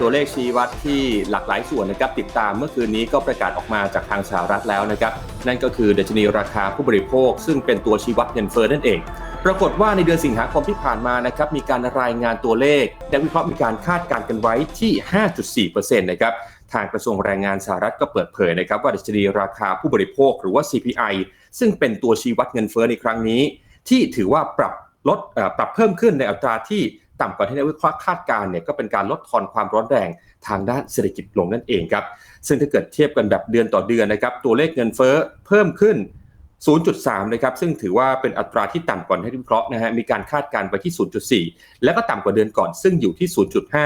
ตัวเลขชี้วัดที่หลากหลายส่วนนะครับติดตามเมื่อคืนนี้ก็ประกาศออกมาจากทางสหรัฐแล้วนะครับ นั่นก็คือดัชนีราคาผู้บริโภค ซึ่งเป็นตัวชี้วัดเงินเฟ้อนั่นเอง ปรากฏว่าในเดือนสิงหาคมที่ผ่านมานะครับมีการรายงานตัวเลขและวิเคราะห์มีการคาดการณ์กันไว้ที่ 5.4%นะครับทางกระทรวงแรงงานสหรัฐก็เปิดเผยนะครับว่าดัชนีราคาผู้บริโภคหรือว่า CPI ซึ่งเป็นตัวชี้วัดเงินเฟ้อในครั้งนี้ ที่ถือว่าปรับลดปรับเพิ่มขึ้นในอัตราที่ ต่ำกว่าที่นักวิเคราะห์คาดการ์เนี่ยก็เป็นการลดทอนความร้อนแรงทางด้านเศรษฐกิจลงนั่นเองครับ ซึ่งถ้าเกิดเทียบกันแบบเดือนต่อเดือนนะครับ ตัวเลขเงินเฟ้อเพิ่มขึ้น 0.3 นะครับ ซึ่งถือว่าเป็นอัตราที่ต่ำกว่าที่วิเคราะห์นะฮะ มีการคาดการณ์ไปที่ 0.4 และก็ต่ำกว่าเดือนก่อนซึ่งอยู่ที่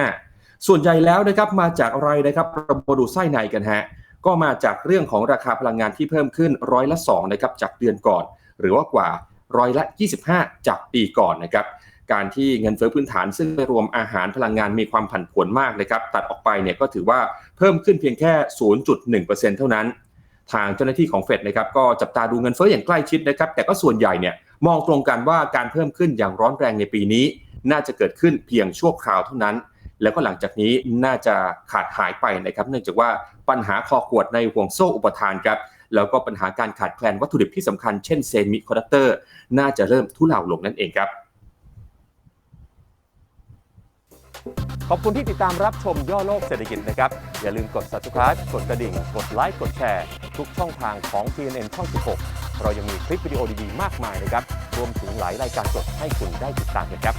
0.5 ส่วนใหญ่แล้วนะครับมาจากอะไรนะครับเรามาดูไส้ในกันฮะ ก็มาจากเรื่องของราคาพลังงานที่เพิ่มขึ้นร้อยละ2นะครับจากเดือนก่อน หรือว่ากว่าร้อยละ 25 จากปีก่อนนะครับ การที่เงินเฟ้อพื้นฐานซึ่งไม่รวมอาหารพลังงานมีความผันผวนมากนะครับ ตัดออกไปเนี่ยก็ถือว่าเพิ่มขึ้นเพียงแค่ 0.1%เท่านั้น ทางเจ้าหน้าที่ของเฟดนะครับก็จับตาดูเงินเฟ้ออย่างใกล้ชิดนะครับ แต่ก็ส่วนใหญ่เนี่ยมองตรงกันว่าการเพิ่มขึ้นอย่างร้อนแรงในปีนี้ น่าจะเกิดขึ้นเพียงชั่วคราวเท่านั้น แล้วก็หลังจากนี้น่าจะขาดหายไปนะครับเนื่องจากว่าปัญหาคอขวดในห่วงโซ่อุปทานครับแล้วก็ปัญหาการขาดแคลนวัตถุดิบที่สำคัญเช่นเซมิคอนดักเตอร์น่าจะเริ่มทุเลาลงนั่นเองครับ ขอบคุณที่ติดตามรับชมย่อโลกเศรษฐกิจนะครับ อย่าลืมกด subscribe กดกระดิ่ง กดไลค์ กดแชร์ ทุกช่องทางของ TNN ช่อง 16 เรายังมีคลิปวิดีโอดีๆ มากมายนะครับ รวมถึงหลายรายการสดให้คุณได้ติดตามกันครับ